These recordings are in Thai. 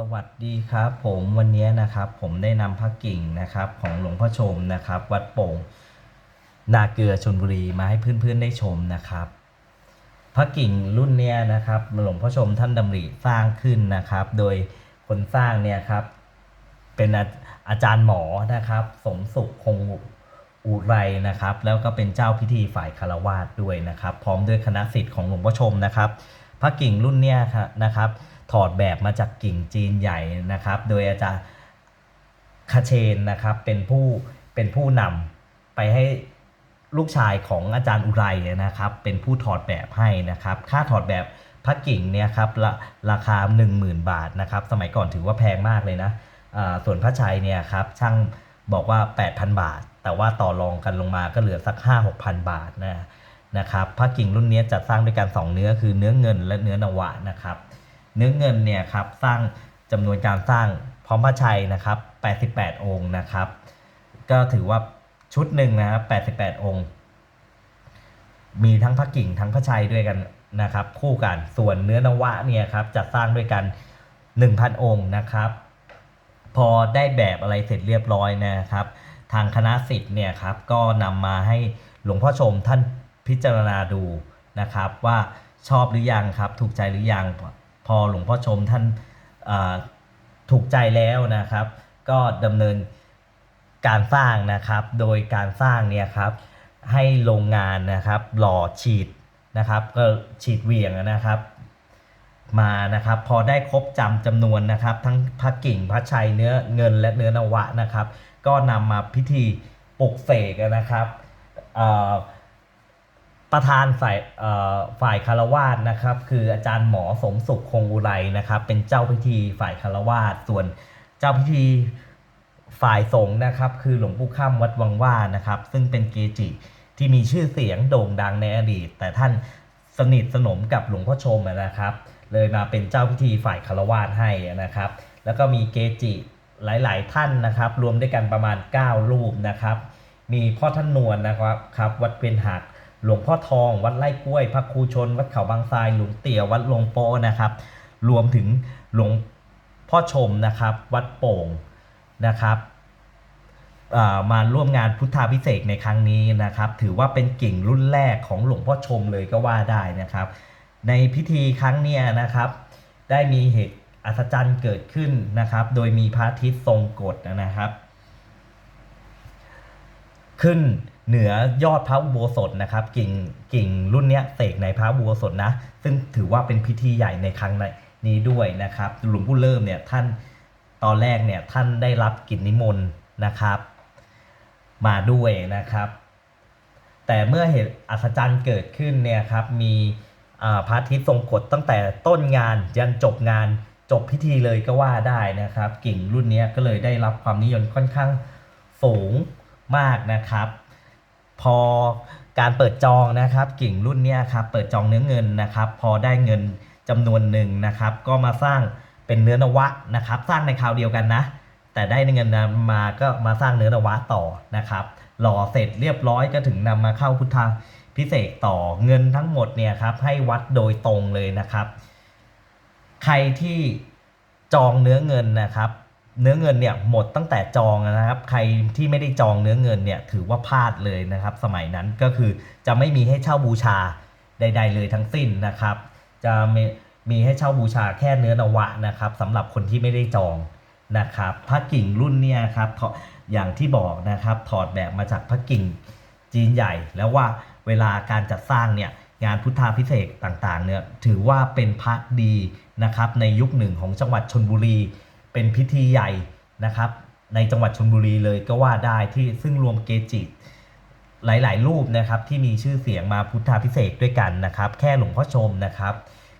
สวัสดีครับผมวันนี้นะครับผมได้นำพระกิ่งนะครับของหลวงพ่อชมนะครับ วัดโป่งนาเกลือชนบุรีมาให้เพื่อนๆได้ชมนะครับ พระกิ่งรุ่นเนี้ยนะครับหลวงพ่อชมท่านดำริสร้างขึ้นนะครับ โดยคนสร้างเนี่ยครับ เป็นอาอาจารย์หมอนะครับ สมสุขคงอุไรนะครับ แล้วก็เป็นเจ้าพิธีฝ่ายคารวาสด้วยนะครับ พร้อมด้วยคณะศิษย์ของหลวงพ่อชมนะครับ พระกิ่งรุ่นเนี้ยครับนะครับ ถอดแบบมาจากกิ่งจีนใหญ่นะครับ โดยอาจารย์คาเชนนะครับเป็นผู้เป็นผู้นำไปให้ลูกชายของอาจารย์อุไรนะครับ เป็นผู้ถอดแบบให้นะครับ ค่าถอดแบบพระกิ่งเนี่ยครับราราคา 10,000 บาทนะครับ สมัยก่อนถือว่าแพงมากเลยนะส่วนพระชัยเนี่ยครับช่างบอกว่า 8,000 บาท แต่ว่าต่อรองกันลงมาก็เหลือสัก 5-6,000 บาทนะนะครับพระกิ่งรุ่นนี้จัดสร้างด้วยกันสองเนื้อคือเนื้อเงินและเนื้อนวะนะครับ เนื้อเงินเนี่ยครับสร้างจำนวนการสร้างพร้อมพระชัยนะครับ 88 องค์นะครับ ก็ถือว่าชุดหนึ่งนะครับ88 องค์ มีทั้งพระกิ่งทั้งพระชัยด้วยกันนะครับ คู่กันส่วนเนื้อนวะเนี่ยครับจัดสร้างด้วยกัน 1,000 องค์นะครับ พอได้แบบอะไรเสร็จเรียบร้อยนะครับ ทางคณะสิทธิ์เนี่ยครับก็นำมาให้หลวงพ่อชมท่านพิจารณาดูนะครับ ว่าชอบหรือยังครับ ถูกใจหรือยัง พอหลวงพ่อชมท่านถูกใจแล้วนะครับ ก็ดำเนินการสร้างนะครับ โดยการสร้างเนี่ยครับให้โรงงานนะครับหล่อฉีดนะครับก็ฉีดเหวี่ยงนะครับ มานะครับพอได้ครบจำจำนวนนะครับ ทั้งพระกิ่งพระชัยเนื้อเงินและเนื้อนวะนะครับ ก็นำมาพิธีปลุกเสกนะครับ ประธานฝ่ายฝ่ายคารวาสนะครับ คืออาจารย์หมอสมสุขคงอุไรนะครับ เป็นเจ้าพิธีฝ่ายคารวาสส่วนเจ้าพิธีฝ่ายสงฆ์นะครับ คือหลวงปู่ข้ามวัดวังว่านะครับ ซึ่งเป็นเกจิที่มีชื่อเสียงโด่งดังในอดีต แต่ท่านสนิทสนมกับหลวงพ่อชมนะครับ เลยมาเป็นเจ้าพิธีฝ่ายคารวาสให้นะครับ แล้วก็มีเกจิหลาย ๆ ท่านนะครับ รวมด้วยกันประมาณ 9 รูปนะครับ มีพ่อท่านนวลนะครับครับ วัดเพียนหัก หลวงพ่อทอง วัดไร่กล้วย พระครูชน วัดเขาบางทราย หลวงเตี่ยวัดลงโปนะครับ รวมถึงหลวงพ่อชมนะครับ วัดโป่งนะครับมาร่วมงานพุทธาพิเศษในครั้งนี้นะครับ ถือว่าเป็นกิ่งรุ่นแรกของหลวงพ่อชมเลยก็ว่าได้นะครับ ในพิธีครั้งเนี้ยนะครับ ได้มีเหตุอัศจรรย์เกิดขึ้นนะครับ โดยมีพระอาทิตย์ทรงกฎนะครับ ขึ้น เหนือยอดพระอุโบสถนะครับกิ่งกิ่งรุ่นเนี้ยเสกในพระอุโบสถนะ ซึ่งถือว่าเป็นพิธีใหญ่ในครั้งนี้ด้วยนะครับหลวงปู่เริ่มเนี่ยท่านตอนแรกเนี่ยท่านได้รับกิจนิมนต์นะครับ มาด้วยนะครับ แต่เมื่อเหตุอัศจรรย์เกิดขึ้นเนี่ยครับมีพระอาทิตย์ทรงกฎตั้งแต่ต้นงานยันจบงานจบพิธีเลยก็ว่าได้นะครับ กิ่งรุ่นนี้ก็เลยได้รับความนิยมค่อนข้างสูงมากนะครับ พอการเปิดจองนะครับกิ่งรุ่นนี้ครับเปิดจองเนื้อเงินนะครับ พอได้เงินจำนวนหนึ่งนะครับ ก็มาสร้างเป็นเนื้อนวะนะครับ สร้างในคราวเดียวกันนะ แต่ได้เงินมาก็มาสร้างเนื้อนวะต่อนะครับ หล่อเสร็จเรียบร้อยก็ถึงนำมาเข้าพุทธพิเศษต่อเงินทั้งหมดเนี่ยครับให้วัดโดยตรงเลยนะครับ ใครที่จองเนื้อเงินนะครับ เนื้อเงินเนี่ยหมดตั้งแต่จองนะครับ ใครที่ไม่ได้จองเนื้อเงินเนี่ยถือว่าพลาดเลยนะครับ สมัยนั้นก็คือจะไม่มีให้เช่าบูชาใด ๆ เลยทั้งสิ้นนะครับ จะมีมีให้เช่าบูชาแค่เนื้อนวะนะครับสำหรับคนที่ไม่ได้จองนะครับพระกิ่งรุ่นเนี่ยครับอย่างที่บอกนะครับถอดแบบมาจากพระกิ่งจีนใหญ่แล้วว่าเวลาการจัดสร้างเนี่ยงานพุทธาพิเศษต่างๆเนี่ยถือว่าเป็นพระดีนะครับในยุคหนึ่งของจังหวัดชนบุรี เป็นพิธีใหญ่นะครับ ในจังหวัดชนบุรีเลยก็ว่าได้ที่ซึ่งรวมเกจิหลาย ๆ รูปนะครับที่มีชื่อเสียงมาพุทธาพิเศษด้วยกันนะครับ แค่หลวงพ่อชมนะครับ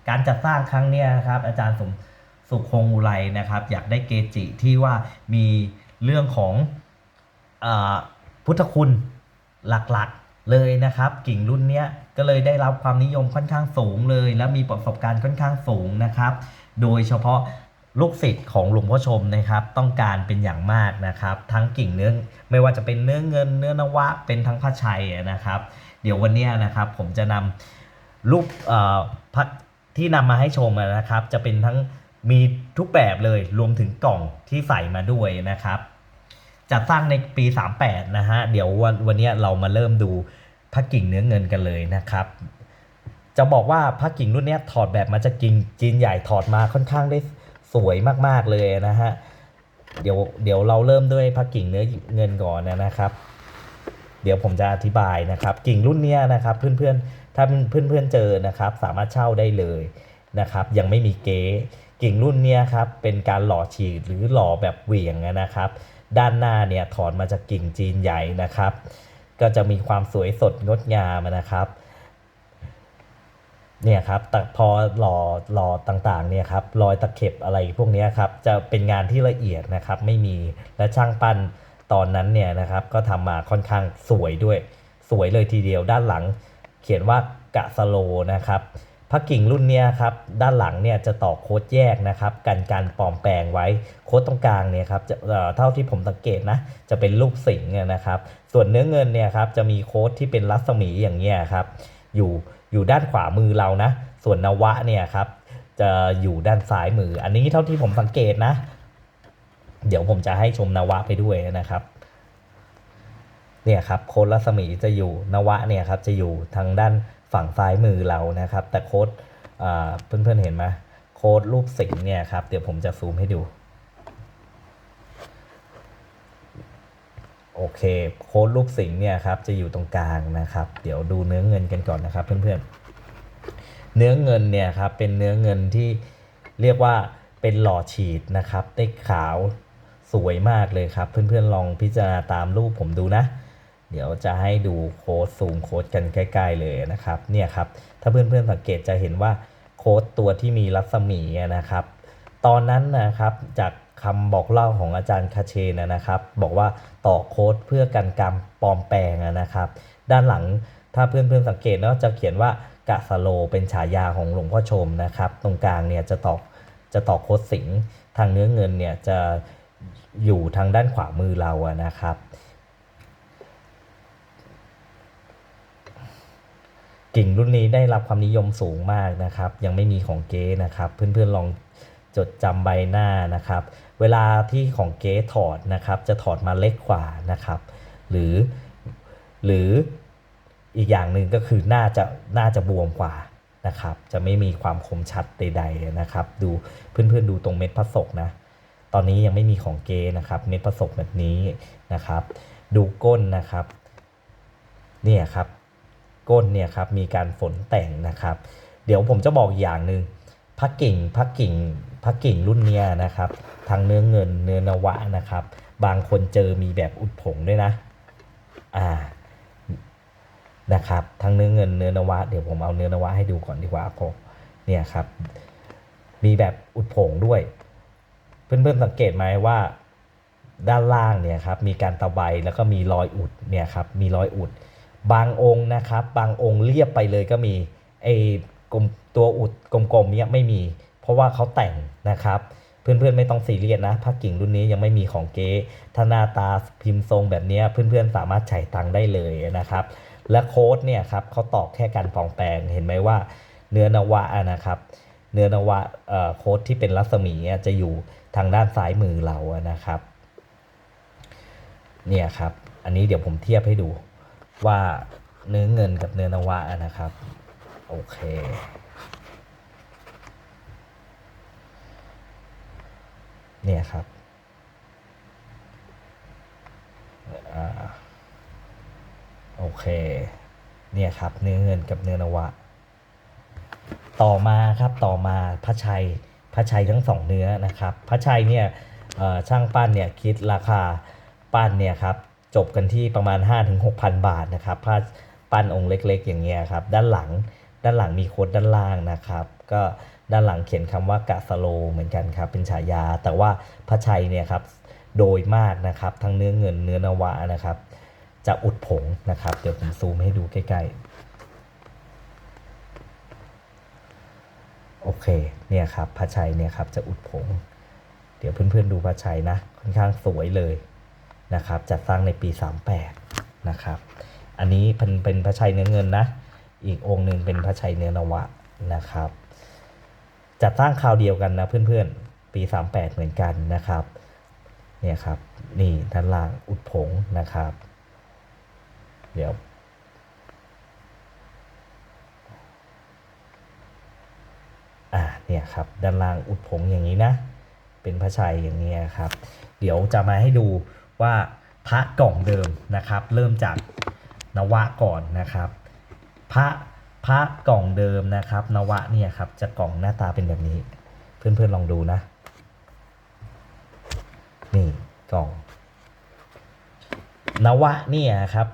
การจัดสร้างครั้งนี้นะครับ อาจารย์สมสุขคงอุไรนะครับ อยากได้เกจิที่ว่ามีเรื่องของอพุทธคุณหลัก ๆ เลยนะครับ กิ่งรุ่นเนี้ยก็เลยได้รับความนิยมค่อนข้างสูงเลย และมีประสบการณ์ค่อนข้างสูงนะครับ โดยเฉพาะ ลูกศิษย์ของหลวงพ่อชมนะครับ ต้องการเป็นอย่างมากนะครับ ทั้งกิ่งเนื้อไม่ว่าจะเป็นเนื้อเงินเนื้อนวะเป็นทั้งพระชัยนะครับ เดี๋ยววันนี้นะครับผมจะนำรูปพระที่นำมาให้ชมนะครับ จะเป็นทั้งมีทุกแบบเลยรวมถึงกล่องที่ใส่มาด้วยนะครับจัดสร้างในปี 38 นะฮะ เดี๋ยววันวันนี้เรามาเริ่มดูพระกิ่งเนื้อเงินกันเลยนะครับ จะบอกว่าพระกิ่งรุ่นนี้ถอดแบบมาจากกิ่งจีนใหญ่ถอดมาค่อนข้างได้ สวยมากๆเลยนะฮะ เดี๋ยวเดี๋ยวเราเริ่มด้วยพระกิ่งเนื้อเงินก่อนนะครับ เดี๋ยวผมจะอธิบายนะครับ กิ่งรุ่นเนี้ยนะครับ เพื่อนๆถ้าเพื่อนๆเจอนะครับ สามารถเช่าได้เลยนะครับ ยังไม่มีเก๊กิ่งรุ่นเนี้ยครับเป็นการหล่อฉีดหรือหล่อแบบเหวี่ยงนะครับ ด้านหน้าเนี่ยถอนมาจากกิ่งจีนใหญ่นะครับ ก็จะมีความสวยสดงดงามนะครับ เนี่ยครับแต่พอหล่อหล่อต่างๆเนี่ยครับรอยตะเข็บอะไรพวกนี้ครับจะเป็นงานที่ละเอียดนะครับไม่มีและช่างปั้นตอนนั้นเนี่ยนะครับก็ทำมาค่อนข้างสวยด้วย สวยเลยทีเดียวด้านหลัง เขียนว่ากะสโลนะครับพระกิ่งรุ่นเนี้ยครับด้านหลังเนี่ยจะต่อโค้ดแยกนะครับกันการปลอมแปลงไว้โค้ดตรงกลางเนี่ยครับจะเอ่อเท่าที่ผมสังเกตนะจะเป็นรูปสิงห์นะครับ ส่วนเนื้อเงินเนี่ยครับจะมีโค้ดที่เป็นรัศมีอย่างเงี้ยครับอยู่ อยู่ด้านขวามือเรานะ ส่วนนวะเนี่ยครับจะอยู่ด้านซ้ายมือ อันนี้เท่าที่ผมสังเกตนะ เดี๋ยวผมจะให้ชมนวะไปด้วยนะครับ เนี่ยครับโค้ดรัศมีจะอยู่นวะเนี่ยครับจะอยู่ทางด้านฝั่งซ้ายมือเรานะครับ แต่โค้ดอ่าเพื่อนๆเห็นไหมโค้ดรูปสิงเนี่ยครับเดี๋ยวผมจะซูมให้ดู โอเคโค้ดรูปสิงเนี่ยครับจะอยู่ตรงกลางนะครับ เดี๋ยวดูเนื้อเงินกันก่อนนะครับเพื่อนๆ เนื้อเงินเนี่ยครับเป็นเนื้อเงินที่เรียกว่าเป็นหล่อฉีดนะครับได้ขาวสวยมากเลยครับ เพื่อนๆลองพิจารณาตามรูปผมดูนะ เดี๋ยวจะให้ดูโค้ดซูมโค้ดกันใกล้ๆเลยนะครับเนี่ยครับถ้าเพื่อนๆสังเกตจะเห็นว่าโค้ดตัวที่มีรัศมีนะครับ ตอนนั้นนะครับจาก คำบอกเล่าของอาจารย์คาเชนนะครับ บอกว่าต่อโค้ดเพื่อกันกรรปลอมแปลงนะครับ ด้านหลังถ้าเพื่อนๆสังเกตเนาะจะเขียนว่ากะสโลเป็นฉายาของหลวงพ่อชมนะครับ ตรงกลางเนี่ยจะต่อจะต่อโค้ดสิงห์ทางเนื้อเงินเนี่ยจะอยู่ทางด้านขวามือเราอะนะครับ กิ่งรุ่นนี้ได้รับความนิยมสูงมากนะครับ ยังไม่มีของเก๊นะครับ เพื่อนๆลอง จดจำใบหน้านะครับ เวลาที่ของเก๊ถอดนะครับจะถอดมาเล็กกว่านะครับ หรือหรืออีกอย่างหนึ่งก็คือน่าจะน่าจะบวมกว่านะครับ จะไม่มีความคมชัดใดๆนะครับ ดูเพื่อนๆดูตรงเม็ดพระศกนะตอนนี้ยังไม่มีของเก๊นะครับ เม็ดพระศกแบบนี้นะครับ ดูก้นนะครับเนี่ยครับก้นเนี่ยครับมีการฝนแต่งนะครับ เดี๋ยวผมจะบอกอีกอย่างหนึ่งพักกิ่งพักกิ่ง พักกิ่งรุ่นเนี้ยนะครับทางเนื้อเงินเนื้อนวะนะครับ บางคนเจอมีแบบอุดผงด้วยนะอ่านะครับทางเนื้อเงินเนื้อนวะเดี๋ยวผมเอาเนื้อนวะให้ดูก่อนดีกว่าผมเนี่ยครับ มีแบบอุดผงด้วย เพื่อนๆสังเกตไหมว่าด้านล่างเนี่ยครับมีการตะไบแล้วก็มีรอยอุดเนี่ยครับมีรอยอุด บางองค์นะครับ บางองค์เรียบไปเลยก็มีไอ้กลมตัวอุดกลมๆเนี่ยไม่มี เพราะว่าเขาแต่งนะครับเพื่อนๆไม่ต้องซีเรียสนะผ้ากิ่งรุ่นนี้ยังไม่มีของเก๊ถ้าหน้าตาพิมพ์ทรงแบบนี้เพื่อนๆสามารถใช้ตังค์ได้เลยนะครับ และโค้ดเนี่ยครับเขาตอกแค่การปลองแปลงเห็นไหมว่าเนื้อนวะนะครับ เนื้อนวะโค้ดที่เป็นรัศมีจะอยู่ทางด้านซ้ายมือเรานะครับเนี่ยครับ อันนี้เดี๋ยวผมเทียบให้ดูว่าเนื้อเงินกับเนื้อนวะนะครับ โอเค เนี่ยครับอโอเค เนี่ยครับ เนื้อเงินกับเนื้อนวะ ต่อมาครับต่อมาพระชัยพระชัยทั้งสองเนื้อนะครับพระชัยเนี่ยช่างปั้นเนี่ยคิดราคาปั้นเนี่ยครับจบกันที่ประมาณ 5-6,000 บาทนะครับผ้าปั้นองค์เล็กๆ อย่างเงี้ยครับ ด้านหลังด้านหลังมีโค้ดด้านล่างนะครับ ก็ ด้านหลังเขียนคำว่ากะสโลเหมือนกันครับเป็นฉายา แต่ว่าพระชัยเนี่ยครับโดยมากนะครับทั้งเนื้อเงินเนื้อนวะนะครับ จะอุดผงนะครับ เดี๋ยวผมซูมให้ดูใกล้ๆ โอเคเนี่ยครับพระชัยเนี่ยครับจะอุดผง เดี๋ยวเพื่อนๆดูพระชัยนะค่อนข้างสวยเลยนะครับจัดสร้างในปี 38นะครับอันนี้เป็นเป็นพระชัยเนื้อเงินนะ อีกองค์หนึ่งเป็นพระชัยเนื้อนวะนะครับ จัดสร้างคราวเดียวกันนะเพื่อนๆ ปี 38 เหมือนกันนะครับ เนี่ยครับ นี่ด้านล่างอุดผงนะครับ เดี๋ยว อ่า เนี่ยครับ ด้านล่างอุดผงอย่างนี้นะ เป็นพระชัยอย่างนี้ครับ เดี๋ยวจะมาให้ดูว่าพระกล่องเดิมนะครับ เริ่มจากนวะก่อนนะครับ พระ พระกล่องเดิมนะครับ นวะเนี่ยครับจะกล่องหน้าตาเป็นแบบนี้ เพื่อนๆลองดูนะ นี่กล่อง นวะเนี่ยครับ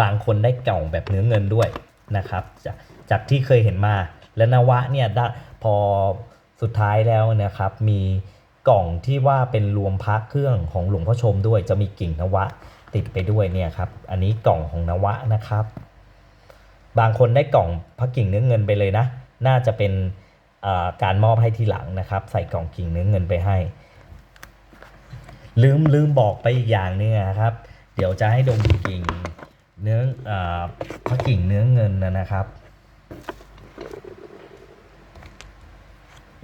บางคนได้กล่องแบบเนื้อเงินด้วยนะครับ จากจากที่เคยเห็นมา และนวะเนี่ยพอสุดท้ายแล้วนะครับ มีกล่องที่ว่าเป็นรวมพระเครื่องของหลวงพ่อชมด้วย จะมีกิ่งนวะติดไปด้วยเนี่ยครับ อันนี้กล่องของนวะนะครับ บางคนได้กล่องพระกิ่งเนื้อเงินไปเลยนะ น่าจะเป็นการมอบให้ทีหลังนะครับ ใส่กล่องกิ่งเนื้อเงินไปให้ ลืมลืมบอกไปอีกอย่างนึงนะครับ เดี๋ยวจะให้ดมกิ่งเนื้ออพระกิ่งเนื้อเงินนะนะครับ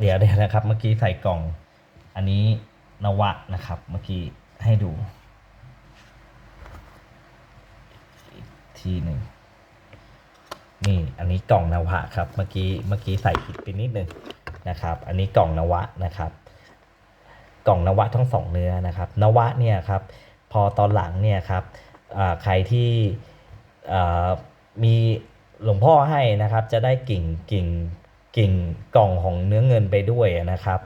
เดี๋ยวเดี๋ยวนะครับเมื่อกี้ใส่กล่อง อันนี้นวะนะครับ เมื่อกี้ให้ดู อีกทีหนึ่ง นี่อันนี้กล่องนวะครับ เมื่อกี้เมื่อกี้ใส่ผิดไปนิดนึงนะครับ อันนี้กล่องนวะนะครับ กล่องนวะทั้งสองเนื้อนะครับ นวะเนี่ยครับ พอตอนหลังเนี่ยครับใครที่มีหลวงพ่อให้นะครับ จะได้กิ่งกิ่งกิ่งกล่องของเนื้อเงินไปด้วยนะครับ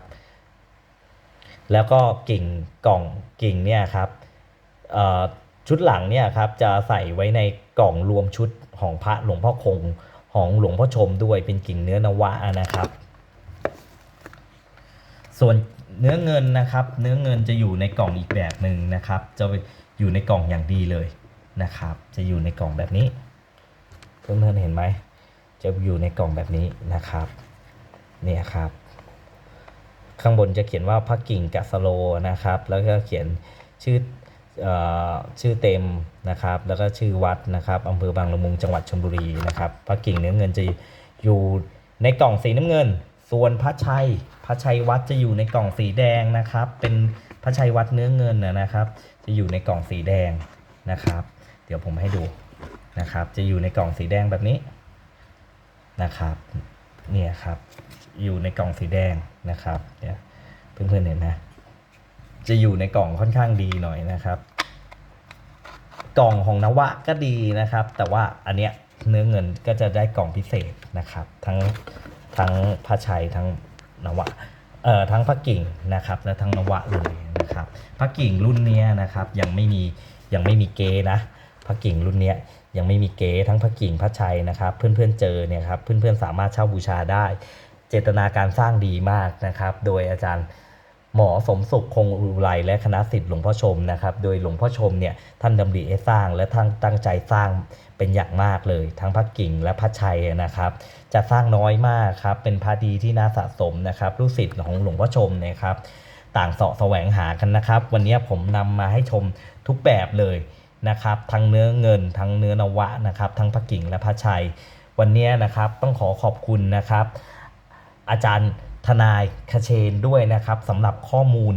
แล้วก็กิ่งกล่องกิ่งเนี่ยครับชุดหลังเนี่ยครับจะใส่ไว้ในกล่องรวมชุด ของพระหลวงพ่อคงของหลวงพ่อชมด้วยเป็นกิ่งเนื้อนวะนะครับ ส่วนเนื้อเงินนะครับ เนื้อเงินจะอยู่ในกล่องอีกแบบหนึ่งนะครับ จะอยู่ในกล่องอย่างดีเลยนะครับ จะอยู่ในกล่องแบบนี้เพื่อนๆเห็นไหมจะอยู่ในกล่องแบบนี้นะครับเนี่ยครับ ข้างบนจะเขียนว่าพระกิ่งกัสโลนะครับ แล้วก็เขียนชื่อ ชื่อเต็มนะครับ แล้วก็ชื่อวัดนะครับอำเภอบางละมุงจังหวัดชลบุรีนะครับพระกิ่งเนื้อเงินจะอยู่ในกล่องสีน้ำเงิน ส่วนพระชัยพระชัยวัดจะอยู่ในกล่องสีแดงนะครับ เป็นพระชัยวัดเนื้อเงินนะครับ จะอยู่ในกล่องสีแดงนะครับ เดี๋ยวผมให้ดูนะครับ จะอยู่ในกล่องสีแดงแบบนี้นะครับ เนี่ยครับ อยู่ในกล่องสีแดงนะครับ เนี่ยเพื่อนๆเห็นนะจะอยู่ในกล่องค่อนข้างดีหน่อยนะครับ กล่องของนวะก็ดีนะครับ แต่ว่าอันเนี้ยเนื้อเงินก็จะได้กล่องพิเศษนะครับ ทั้งทั้งพระชัยทั้งนวะเอ่อทั้งพระกิ่งนะครับ และทั้งนวะเลยนะครับพระกิ่งรุ่นเนี้ยนะครับยังไม่มียังไม่มีเกนะพระกิ่งรุ่นเนี้ยยังไม่มีเกทั้งพระกิ่งพระชัยนะครับ เพื่อนๆเจอเนี่ยครับเพื่อนๆสามารถเช่าบูชาได้ เจตนาการสร้างดีมากนะครับ โดยอาจารย์ หมอสมสุขคงอุไรและคณะสิทธิ์หลวงพ่อชมนะครับ โดยหลวงพ่อชมเนี่ยท่านดำริให้สร้างและท่านตั้งใจสร้างเป็นอย่างมากเลย ทั้งพระกิ่งและพระชัยนะครับ จะสร้างน้อยมากครับ เป็นพระดีที่น่าสะสมนะครับลูกศิษย์ของหลวงพ่อชมเนะครับ ต่างเสาะแสวงหากันนะครับ วันนี้ผมนำมาให้ชมทุกแบบเลยนะครับ ทั้งเนื้อเงิน ทั้งเนื้อนวะนะครับ ทั้งพระกิ่งและพระชัย วันนี้นะครับต้องขอขอบคุณนะครับ อาจารย์ ทนายคเชนด้วยนะครับสำหรับข้อมูล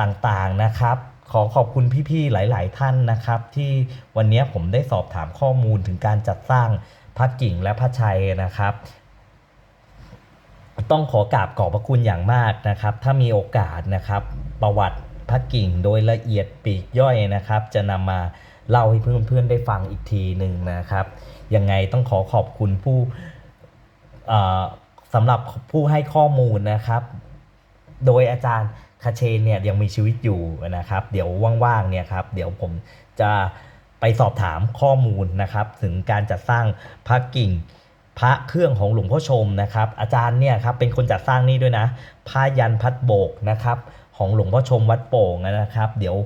ต่างๆนะครับ ขอขอบคุณพี่ๆหลาย ๆ ท่านนะครับ ที่วันนี้ผมได้สอบถามข้อมูลถึงการจัดสร้างพระกิ่งและพระชัยนะครับ ต้องขอกราบขอบพระคุณอย่างมากนะครับ ถ้ามีโอกาสนะครับ ประวัติพระกิ่งโดยละเอียดปีกย่อยนะครับ จะนำมาเล่าให้เพื่อนๆได้ฟังอีกทีหนึ่งนะครับ ยังไงต้องขอขอบคุณผู้อ่อ สำหรับผู้ให้ข้อมูลนะครับ โดยอาจารย์คาเชนเนี่ยยังมีชีวิตอยู่นะครับ เดี๋ยวว่างๆเนี่ยครับ เดี๋ยวผมจะไปสอบถามข้อมูลนะครับ ถึงการจัดสร้างพระกิ่งพระเครื่องของหลวงพ่อชมนะครับ อาจารย์เนี่ยครับเป็นคนจัดสร้างนี่ด้วยนะผ้ายันพัดโบกนะครับ ของหลวงพ่อชมวัดโป่งนะครับ เดี๋ยว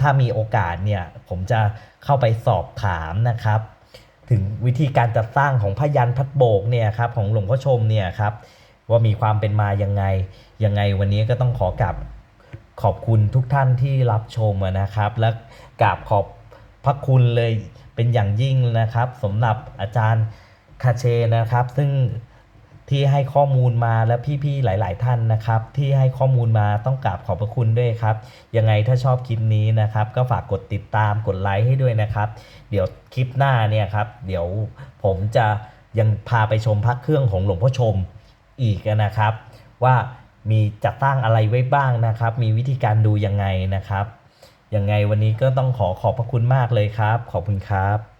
ถ้ามีโอกาสเนี่ยผมจะเข้าไปสอบถามนะครับ ถึงวิธีการจัดสร้างของพยันพัดโบกเนี่ยครับของหลวงพ่อชมเนี่ยครับว่ามีความเป็นมายังไงยังไงวันนี้ก็ต้องขอกลับขอบคุณทุกท่านที่รับชมนะครับ และกราบขอบพระคุณเลยเป็นอย่างยิ่งนะครับสำหรับอาจารย์คาเชนะครับ ซึ่ง ที่ให้ข้อมูลมาและพี่ๆหลาย ๆ ท่านนะครับ ที่ให้ข้อมูลมาต้องกราบขอบพระคุณด้วยครับ ยังไงถ้าชอบคลิปนี้นะครับ ก็ฝากกดติดตามกดไลค์ให้ด้วยนะครับ เดี๋ยวคลิปหน้าเนี่ยครับ เดี๋ยวผมจะยังพาไปชมพระเครื่องของหลวงพ่อชมอีกนะครับ ว่ามีจัดตั้งอะไรไว้บ้างนะครับ มีวิธีการดูยังไงนะครับยังไงวันนี้ก็ต้องขอขอบพระคุณมากเลยครับ ขอบคุณครับ